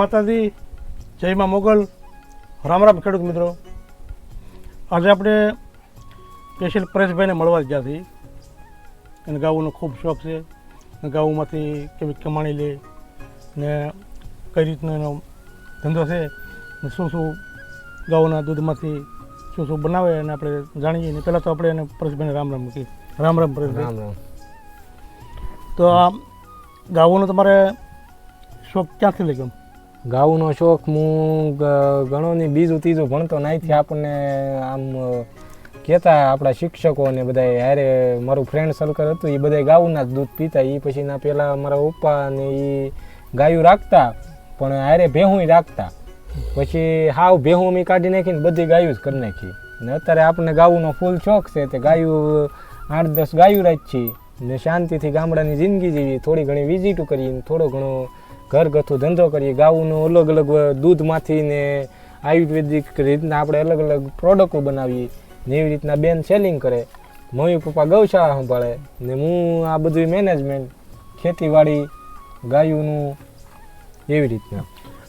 માતાજી જય માં મોગલ. રામ રામ ખેડૂત મિત્રો. આજે આપણે સ્પેશિયલ પરેશભાઈને મળવા જ ગયા છીએ. એને ગાવુંનો ખૂબ શોખ છે. અને ગાવુંમાંથી કેવી કમાણી લે ને કઈ રીતનો એનો ધંધો છે ને શું શું ગાઉના દૂધમાંથી શું શું બનાવે અને આપણે જાણીએ. ને પહેલાં તો આપણે એને પરેશભાઈને રામ રામ કહીએ. રામ રામ પરેશભાઈ. રામ રામ. તો આ ગાવુંનો તમારે શોખ ક્યાંથી લઈ ગયો ગાઉનો શોખ હું ઘણો ની બીજું ત્રીજું ભણતો નાઈથી આપણને આમ કહેતા આપણા શિક્ષકો ને બધા હારે મારું ફ્રેન્ડ સર્કલ હતું એ બધા ગાઉના જ દૂધ પીતા એ પછી ના પેલા મારા પપ્પા ને એ ગાયું રાખતા, પણ હારે ભેહું રાખતા. પછી હાવ ભેહું અમે કાઢી નાખીને બધી ગાયું જ કરી નાખી. ને અત્યારે આપણને ગાવુંનો ફૂલ શોખ છે, તે ગાયું આઠ દસ ગાયું રાખી ને શાંતિથી ગામડાની જિંદગી જીવી, થોડી ઘણી વિઝિટો કરીને થોડો ઘણો ઘરગથ્થુ ધંધો કરીએ, ગાઉનું અલગ અલગ દૂધમાંથી ને આયુર્વેદિક રીતના આપણે અલગ અલગ પ્રોડક્ટો બનાવીએ. ને એવી રીતના બેન સેલિંગ કરે. મમ્મી પપ્પા ગૌશાળા સંભાળે ને હું આ બધું મેનેજમેન્ટ ખેતીવાડી, ગાયોનું એવી રીતના.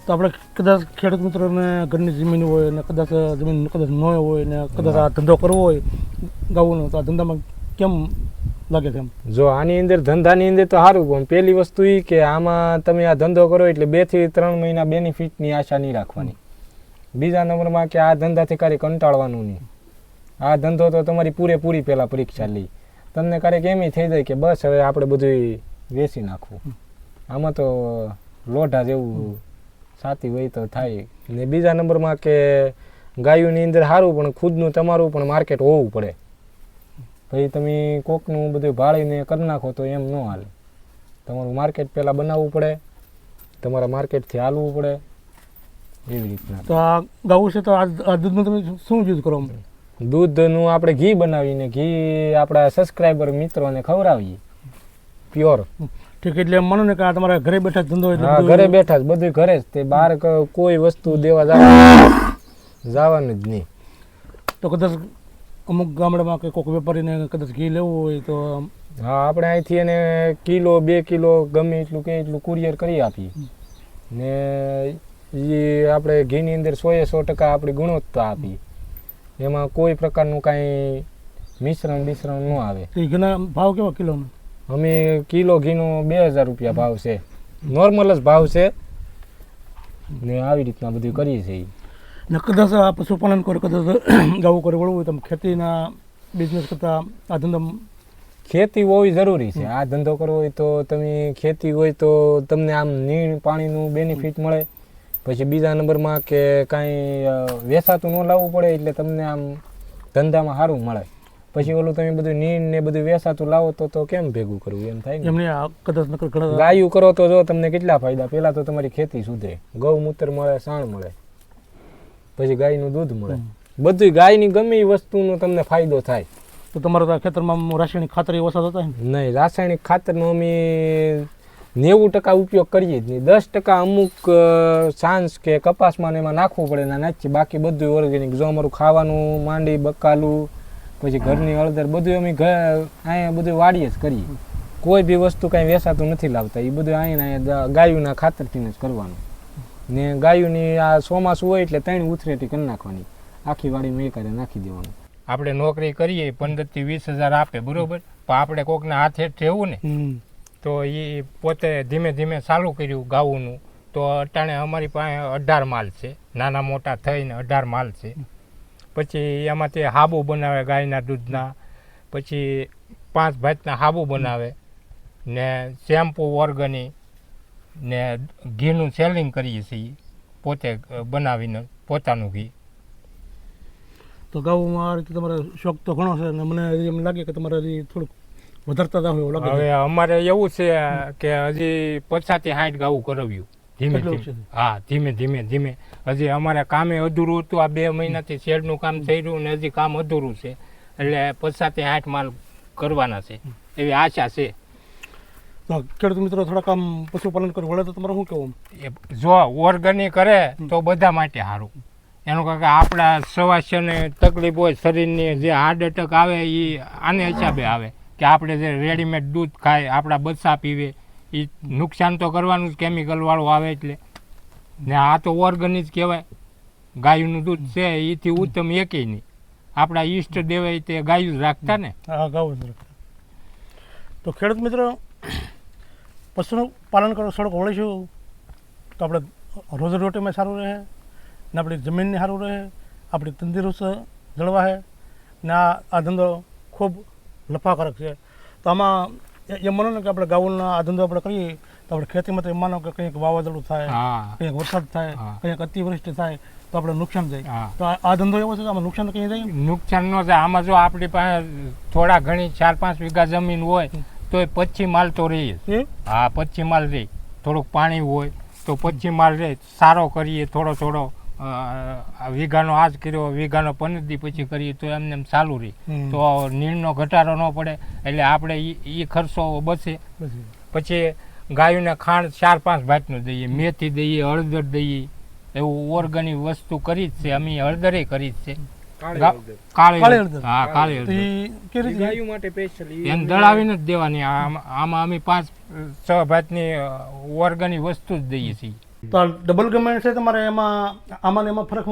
તો આપણે કદાચ ખેડૂત મિત્રોને ઘરની જમીન હોય ને કદાચ જમીન કદાચ ન હોય ને કદાચ આ ધંધો કરવો હોય ગાઉનો, તો આ ધંધામાં કેમ લાગે છે જો આની અંદર ધંધાની અંદર તો સારું પણ પહેલી વસ્તુ એ કે આમાં તમે આ ધંધો કરો એટલે બેથી ત્રણ મહિના બેનિફિટની આશા નહીં રાખવાની. બીજા નંબરમાં કે આ ધંધાથી ક્યારેય કંટાળવાનું નહીં. આ ધંધો તો તમારી પૂરેપૂરી પહેલાં પરીક્ષા લઈ તમને ક્યારેક એમ થઈ જાય કે બસ હવે આપણે બધું વેચી નાખવું. આમાં તો લોઢા જેવું સાતી હોય તો થાય. ને બીજા નંબરમાં કે ગાયોની અંદર સારું પણ ખુદનું તમારું પણ માર્કેટ હોવું પડે. પછી તમે કોકનું બધું ભાળીને કરી નાખો તો એમ ન હાલે. તમારું માર્કેટ પહેલાં બનાવવું પડે તમારા માર્કેટથી હાલવું પડે એવી રીતના. તો આ ગાવું છે તો આ દૂધનું તમે શું યુઝ કરો? દૂધનું આપણે ઘી બનાવીને ઘી આપણા સબસ્ક્રાઈબર મિત્રોને ખવડાવીએ. પ્યોર. ઠીક એટલે માનો ને કે આ તમારા ઘરે બેઠા જ ધંધો હોય ઘરે બેઠા જ બધું ઘરે જ. તે બહાર કોઈ વસ્તુ દેવા જવાનું જવાનું જ નહીં. તો કદાચ અમુક ગામડામાં કે કોઈક વેપારીને કદાચ ઘી લેવું હોય તો હા આપણે અહીંથી એને કિલો બે કિલો ગમે એટલું કે એટલું કુરિયર કરી આપીએ. ને એ આપણે ઘીની અંદર સોએ સો ટકા આપણી ગુણવત્તા આપીએ. એમાં કોઈ પ્રકારનું કાંઈ મિશ્રણ બિશ્રણ ન આવે. ઘણા ભાવ કેવા કિલોનો? અમે કિલો ઘીનો બે હજાર રૂપિયા ભાવ છે. નોર્મલ જ ભાવ છે. ને આવી રીતના બધું કરીએ છીએ. ને કદાચ આ પશુપાલન કરો કદાચ ગાવું કરે વળવું હોય તો ખેતીના બિઝનેસ કરતા આ ધંધા ખેતી હોવી જરૂરી છે. આ ધંધો કરવો હોય તો તમે ખેતી હોય તો તમને આમ નીણ પાણીનું બેનિફિટ મળે. પછી બીજા નંબરમાં કે કાંઈ વેસાતું ન લાવવું પડે એટલે તમને આમ ધંધામાં સારું મળે. પછી ઓલું તમે બધું નીણ ને બધું વેસાતું લાવો તો તો કેમ ભેગું કરવું? એમ થાય એમને કદાચ ગાયું કરો તો જો તમને કેટલા ફાયદા? પહેલાં તો તમારી ખેતી સુધરે. ગૌમૂત્ર મળે સાણ મળે. પછી ગાયનું દૂધ મળે. બધી ગાયની ગમે એ વસ્તુનો તમને ફાયદો થાય. તો તમારા તો ખેતરમાં રાસાયણિક ખાતર એ ઓછા થતા નહીં રાસાયણિક ખાતરનો અમે નેવું ટકા ઉપયોગ કરીએ જ નહીં. દસ ટકા અમુક સાંજ કે કપાસમાં એમાં નાખવું પડે ના નાખીએ. બાકી બધું ઓર્ગેનિક જો અમારું ખાવાનું માંડી બકાલું પછી ઘરની હળદર બધું અમે ઘર અહીંયા બધું વાડીએ જ કરીએ. કોઈ બી વસ્તુ કાંઈ વેસાતું નથી લાવતા. એ બધું અહીંયા ગાયુંના ખાતરથી જ કરવાનું. ને ગાયુંની આ ચોમાસું હોય એટલે ત્રણ ઉથરેટી કરી નાખવાની. આખી વાડી મેકારે નાખી દેવાનું. આપણે નોકરી કરીએ પંદરથી વીસ હજાર આપે બરોબર? પણ આપણે કોકના હાથે ઠેવું ને. તો એ પોતે ધીમે ધીમે ચાલુ કર્યું ગાવુંનું તો અટાણે અમારી પાસે અઢાર માલ છે. નાના મોટા થઈને અઢાર માલ છે. પછી એમાંથી હાબુ બનાવે ગાયના દૂધના. પછી પાંચ ભાતના હાબુ બનાવે. ને શેમ્પુ ઓર્ગની. ને ઘીનું સેલિંગ કરીએ છીએ પોતે બનાવીને પોતાનું ઘી. તો ગાઉમાં આ રીતે તમારો શોખ તો ઘણો છે અને મને એમ લાગે કે તમારે હજી થોડુંક વધારતા જાવ એવું લાગે હવે અમારે એવું છે કે હજી પચાસથી સાઠ ગાવું કરાવ્યું ધીમે ધીમે. હા ધીમે ધીમે ધીમે. હજી અમારે કામે અધૂરું હતું આ બે મહિનાથી શેડનું કામ થઈ રહ્યું ને હજી કામ અધૂરું છે. એટલે પચાસથી સાઠ માલ કરવાના છે. એવી આશા છે. ખેડૂત મિત્રો થોડાક આમ પશુપાલન કરી વળે તો તમારે શું કહેવું? એ જો ઓર્ગેનિક કરે તો બધા માટે સારું. એનું કારણ કે આપણા સ્વાસ્થ્યને તકલીફ હોય શરીરની જે હાર્ટ એટેક આવે એ આને હિસાબે આવે. કે આપણે જે રેડીમેડ દૂધ ખાય આપણા બચ્ચા પીવે એ નુકસાન તો કરવાનું જ કેમિકલવાળું આવે એટલે. ને આ તો ઓર્ગેનિક કહેવાય. ગાયનું દૂધ છે એથી ઉત્તમ એકેય નહીં. આપણા ઈષ્ટ દેવાય તે ગાયું જ રાખતા ને. હા ગાયું રાખતા. તો ખેડૂત મિત્રો પશુનું પાલન કરો સડક વળીશું તો આપણે રોજીરોટીમાં સારું રહે ને આપણી જમીનને સારું રહે આપણી તંદુરસ્ત જળવાય ને આ આ ધંધો ખૂબ નફાકારક છે. તો આમાં એ- એમ માનો ને કે આપણે ગાઉના આ ધંધો આપણે કરીએ તો આપણે ખેતીમાં તો એમ માનો કે કંઈક વાવાઝોડું થાય કંઈક વરસાદ થાય કંઈક અતિવૃષ્ટિ થાય તો આપણે નુકસાન થાય તો આ ધંધો એવો છે કે આમાં નુકસાન કંઈ થાય નુકસાન ન થાય. આમાં જો આપણી પાસે થોડા ઘણી ચાર પાંચ વીઘા જમીન હોય તો એ પચ્ચી માલ તો રહી હા? પચ્છી માલ રહી. થોડુંક પાણી હોય તો પચ્ચી માલ રહે. સારો કરીએ થોડો થોડો વીઘાનો આજ કર્યો વીઘાનો પંદર દી પછી કરીએ તો એમને એમ ચાલુ રહી. તો નીણનો ઘટાડો ન પડે એટલે આપણે એ ખર્ચો બચે. પછી ગાયોને ખાંડ ચાર પાંચ ભાતનું દઈએ મેથી દઈએ હળદર દઈએ. એવું ઓર્ગેનિક વસ્તુ કરી જ છે. અમે હળદરે કરી જ છે. કાળી કાળી હળદર. હા કાળી હળદર. ઈ કેવી રીતે ગાયો માટે સ્પેશિયલ એને દળાવીને જ દેવાની. આમાં અમે પાંચ છ ભાતની ઓર્ગેનિક વસ્તુ જ દઈએ છીએ. તો ડબલ ગમેન્ટ છે તમારે એમાં આમાં ને એમાં ફરક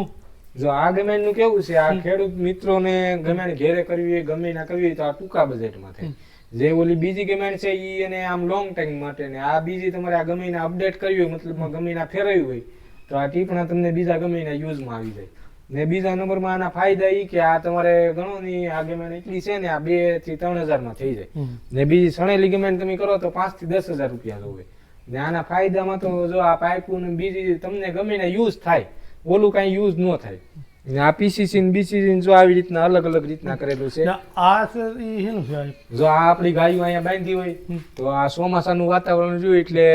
જો આ ગમેનનું કેવું છે આ ખેડૂત મિત્રોને ગમેન ઘેરે કરવી હોય ગમે ના કરવી હોય તો આ ટૂંકા બજેટમાં થાય. જે ઓલી બીજી ગમેન છે ઈ એને આમ લોંગ ટાઈમ માટે ને આ બીજી તમારે આ ગમે અપડેટ કરવી હોય મતલબ ગમે ફેરવી હોય તો આ ટીપણા તમને બીજા ગમે યુઝ યુઝમાં આવી જાય. ને બીજા નંબરમાં આના ફાયદા એ કે આ તમારે ઘણો ની આ એટલી છે ને આ બેથી ત્રણ હજારમાં થઈ જાય. ને બીજી સણેલી ગમેન તમે કરો તો પાંચથી દસ હજાર રૂપિયા જોવે ને આના ફાયદામાં તો જો આ પાઇપુ ને બીજી તમને ગમે ને યુઝ થાય ઓલું કાંઈ યુઝ ન થાય. ને આ પીસીસી ને બીસીસી જો આવી રીતના અલગ અલગ રીતના કરેલું છે. આ શેનું છે જો આ આપણી ગાયો અહીંયા બાંધી હોય તો આ ચોમાસાનું વાતાવરણ જોયું એટલે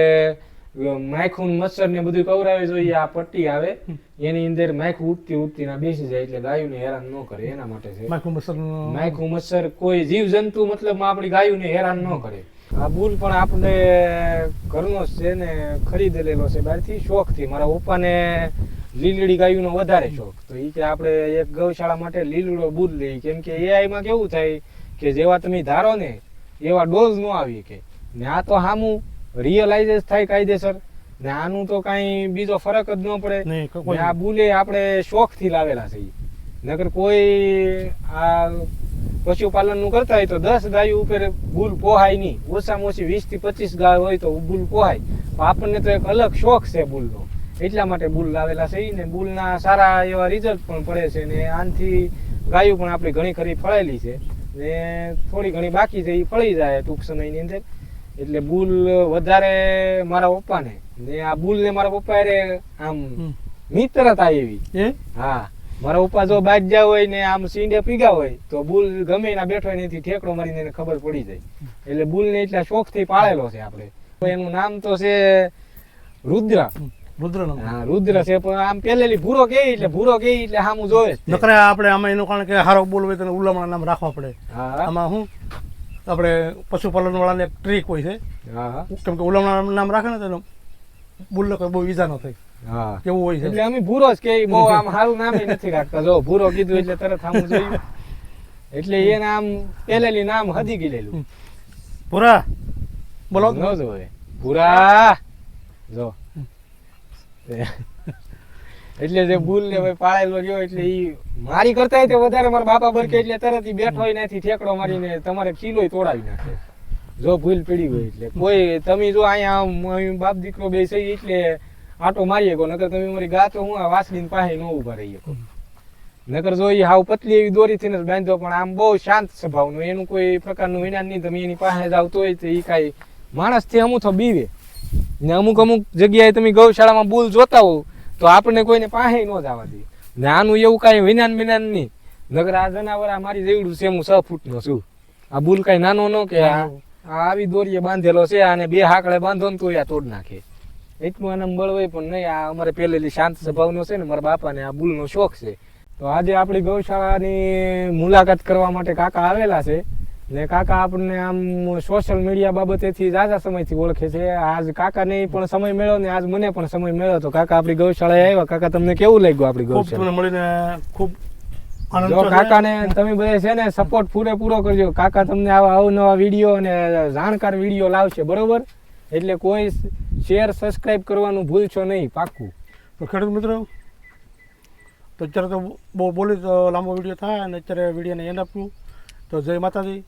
માખું મચ્છર ને બધું કવરાવે જોઈએ આ પટ્ટી આવે. એની અંદર માખું ઉઠતી ઉઠતી ના બેસી જાય એટલે ગાયોને હેરાન ન કરે એના માટે છે. માખું મસરનું માખું મચ્છર કોઈ જીવ જંતુ મતલબ આપણી ગાયોને હેરાન ન કરે. આ બુલ પણ આપણે ઘરનો જ છે ને ખરીદેલો છે. બહારથી શોખથી. મારા પપ્પાને લીલડી ગાયોનો વધારે શોખ. તો એ કે આપણે એક ગૌશાળા માટે લીલડો બુલ લઈ કેમ કે AI માં કેવું થાય કે જેવા તમે ધારો ને એવા ડોઝ ન આવી કે. ને આ તો સામું રિયલાઇઝ થાય કાયદેસર. ને આનું તો કઈ બીજો ફરક જ ન પડે. આ બુલે આપણે શોખથી લાવેલા છે નકર કોઈ આ પશુપાલનનું કરતા હોય તો દસ ગાયો ઉપર બુલ પોહાય નહીં. ઓછામાં ઓછી વીસથી પચીસ ગાય હોય તો બુલ પોહાય. આપણને તો એક અલગ શોખ છે બુલનો. એટલા માટે બુલ લાવેલા છે ને બુલના સારા એવા રિઝલ્ટ પણ પડે છે ને આનથી ગાયો પણ આપણી ઘણી ખરી ફળેલી છે. ને થોડી ઘણી બાકી છે એ ફળી જાય ટૂંક સમયની અંદર. એટલે બુલ વધારે મારા પપ્પાને. ને આ બુલ ને મારા પપ્પા આમ હમ. મિત્રતા એવી. હા. મારા પપ્પા જો બાજ હોય ને આમ સીંડે પીગા હોય તો બુલ ગમે એના બેઠો હોય એનાથી ઠેકડો મારીને એને ખબર પડી જાય. એટલે બુલ ને એટલા શોખથી પાળેલો છે આપણે. એનું નામ તો છે રુદ્ર. રુદ્ર હા રુદ્ર છે પણ આમ પેલેલી ભૂરો કે એટલે ભૂરો કે એટલે સામું જોવે. નકરે આપણે આમાં એનું કારણ કે હારો બોલ હોય તો એને ઉલામણા નામ રાખવા પડે. હા. આમાં શું આપણે પશુપાલન વાળાને એક ટ્રીક હોય છે. હા કેમ કે ઉલામણા નામ રાખે ને તો બુલ્લક બહુ ઈજા ન થાય. હા. કેવું હોય છે? એટલે અમે ભૂરો જ કે બહુ આમ સારું નામ નથી રાખતા. જો ભૂરો કીધું એટલે તરત સામું જોઈએ એટલે એ નામ પેલેલી નામ હદી ગયેલું ભૂરા. બોલો. ન જો ભૂરા. જો. એટલે જે બુલ ને ભાઈ પાળેલો રહ્યો એટલે ઈ મારી કરતા તે વધારે મારા બાપા બરકે એટલે તરત ઈ બેઠો હોય નથી ઠેકડો મારીને તમારે કિલો તોડાવી નાખે. જો ભૂલ પડી ગઈ એટલે. કોઈ તમે જો અહીંયા બાપ દીકરો બે છે એટલે આટો મારી શકો, નકર તમે મારી ગા તો હું આ વાસળીની પાસે ન ઊભા રહી શકો. નકર જો ઈ હાવ પતલી એવી દોરી થઈને જ બાંધ્યો પણ આમ બહુ શાંત સ્વભાવનું, એનું કોઈ પ્રકારનું વિજ્ઞાન નહીં, તમે એની પાસે આવતો હોય તો ઈ કાંઈ માણસથી અમુક બીવે. ને અમુક અમુક જગ્યાએ તમે ગૌશાળામાં બુલ જોતા હો તો આપણને કોઈને પાસે ન જવા દે ને આનું એવું કાંઈ વિનાન વિનાન નહીં. નગર આ જનાવર આ મારી જેવડું છે હું છ ફૂટનો છું. આ બુલ કાંઈ નાનો ન કે આ આ આવી દોરીએ બાંધેલો છે અને બે હાકડે બાંધો ને તોય આ તોડ નાખે. એટલું આનંદ બળવાય પણ નહીં. આ અમારે પહેલેથી શાંત સ્વભાવનો છે ને મારા બાપાને આ બુલનો શોખ છે. તો આજે આપણી ગૌશાળાની મુલાકાત કરવા માટે કાકા આવેલા છે. ને કાકા આપણને આમ સોશિયલ મીડિયા બાબતેથી ઝાઝા સમયથી ઓળખે છે. આજ કાકા કાકાને પણ સમય મળ્યો ને આજ મને પણ સમય મળ્યો તો કાકા આપણી ગૌશાળાએ આવ્યા. કાકા તમને કેવું લાગ્યું આપણી ખૂબ ગૌશાળા મળીને ખૂબ જો. કાકાને તમે બધા છે ને સપોર્ટ પૂરેપૂરો કરજો. કાકા તમને આવા અવનવા વીડિયો અને જાણકાર વીડિયો લાવશે બરોબર? એટલે કોઈ શેર સબસ્ક્રાઇબ કરવાનું ભૂલશો નહીં પાક્કું. તો ખેડૂત મિત્રો તો અત્યારે તો બહુ બોલી લાંબો વીડિયો થાય અને અત્યારે વિડીયોને એન્ડ આપ્યું તો જય માતાજી.